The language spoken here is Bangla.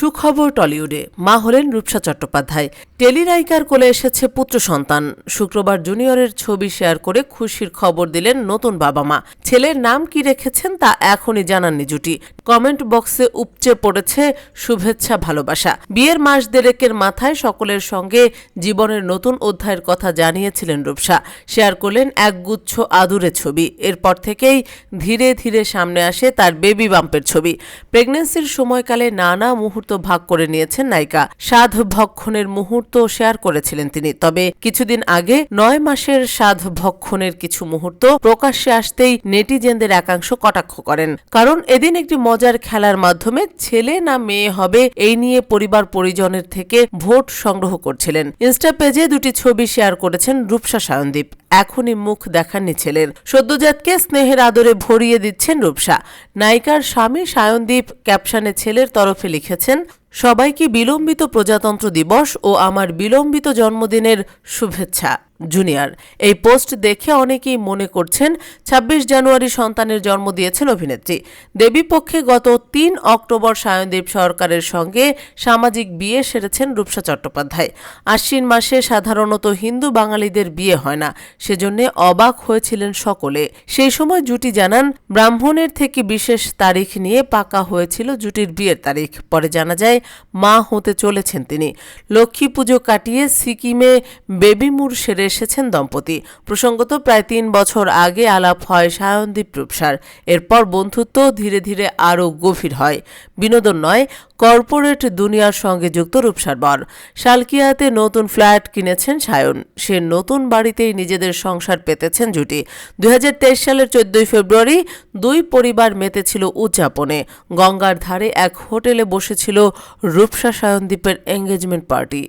সুখবর টলিউডে। মা হলেন রূপসা চট্টোপাধ্যায়। টেলিনায়িকার কোলে এসেছে পুত্র সন্তান। শুক্রবার জুনিয়রের ছবি শেয়ার করে খুশির খবর দিলেন নতুন বাবা মা। ছেলের নাম কি রেখেছেন তা এখনই জানাননি জুটি। কমেন্ট বক্সে উপচে পড়েছে, শুভেচ্ছা, ভালোবাসা। বিয়ের মাস দেড়েকের মাথায় সকলের সঙ্গে জীবনের নতুন অধ্যায়ের কথা জানিয়েছিলেন রূপসা। শেয়ার করলেন একগুচ্ছ আদুরে ছবি। এরপর থেকেই ধীরে ধীরে সামনে আসে তার বেবি বাম্পের ছবি। প্রেগন্যান্সির সময়কালে নানা মুহূর্ত ভাগ করে নিয়েছেন নায়িকা। সাধ ভক্ষণের মুহূর্ত শেয়ার করেছিলেন তিনি। তবে কিছুদিন আগে নয় মাসের সাধ ভক্ষণের কিছু মুহূর্ত প্রকাশ্যে আসতেই নেটিজেনদের একাংশ কটাক্ষ করেন। কারণ এদিন একটি মজার খেলার মাধ্যমে ছেলে না মেয়ে হবে এই নিয়ে পরিবার পরিজনের থেকে ভোট সংগ্রহ করছিলেন। ইনস্টা পেজে দুটি ছবি শেয়ার করেছেন রূপসা সায়নদীপ। এখনই মুখ দেখাননি ছেলের। সদ্যজাতকে স্নেহের আদরে ভরিয়ে দিচ্ছেন রূপসা। নায়িকার স্বামী সায়নদীপ ক্যাপশনে ছেলের তরফে লিখেছেন সবাইকে বিলম্বিত প্রজাতন্ত্র দিবস ও আমার বিলম্বিত জন্মদিনের শুভেচ্ছা। জুনিয়র। এই পোস্ট দেখে অনেকেই মনে করছেন ২৬ জানুয়ারি সন্তানের জন্ম দিয়েছেন অভিনেত্রী। দেবীপক্ষে গত তিন অক্টোবর সায়নদীপ সরকারের সঙ্গে সামাজিক বিয়ে সেরেছেন রূপসা চট্টোপাধ্যায়। আশ্বিন মাসে সাধারণত হিন্দু বাঙালিদের বিয়ে হয় না, সেজন্য অবাক হয়েছিলেন সকলে। সেই সময় জুটি জানান, ব্রাহ্মণের থেকে বিশেষ তারিখ নিয়ে পাকা হয়েছিল জুটির বিয়ের তারিখ। পরে জানা যায়, মা হতে চলেছেন তিনি। লক্ষ্মী পুজো কাটিয়ে সিকিমে বেবিমুর সেরে এসেছেন দম্পতি। প্রসঙ্গত প্রায় তিন বছর আগে আলাপ হয় সায়নদীপ রূপসার। এরপর বন্ধুত্ব ধীরে ধীরে আরও গভীর হয়। বিনোদন নয়, কর্পোরেট দুনিয়ার সঙ্গে যুক্ত রূপসার বর। শালকিয়াতে নতুন ফ্ল্যাট কিনেছেন সায়ন। সে নতুন বাড়িতেই নিজেদের সংসার পেতেছেন জুটি। দুই হাজার তেইশ সালের চোদ্দই ফেব্রুয়ারি দুই পরিবার মেতেছিল উদযাপনে। গঙ্গার ধারে এক হোটেলে বসেছিল রূপসা সায়নদীপের এঙ্গেজমেন্ট পার্টি।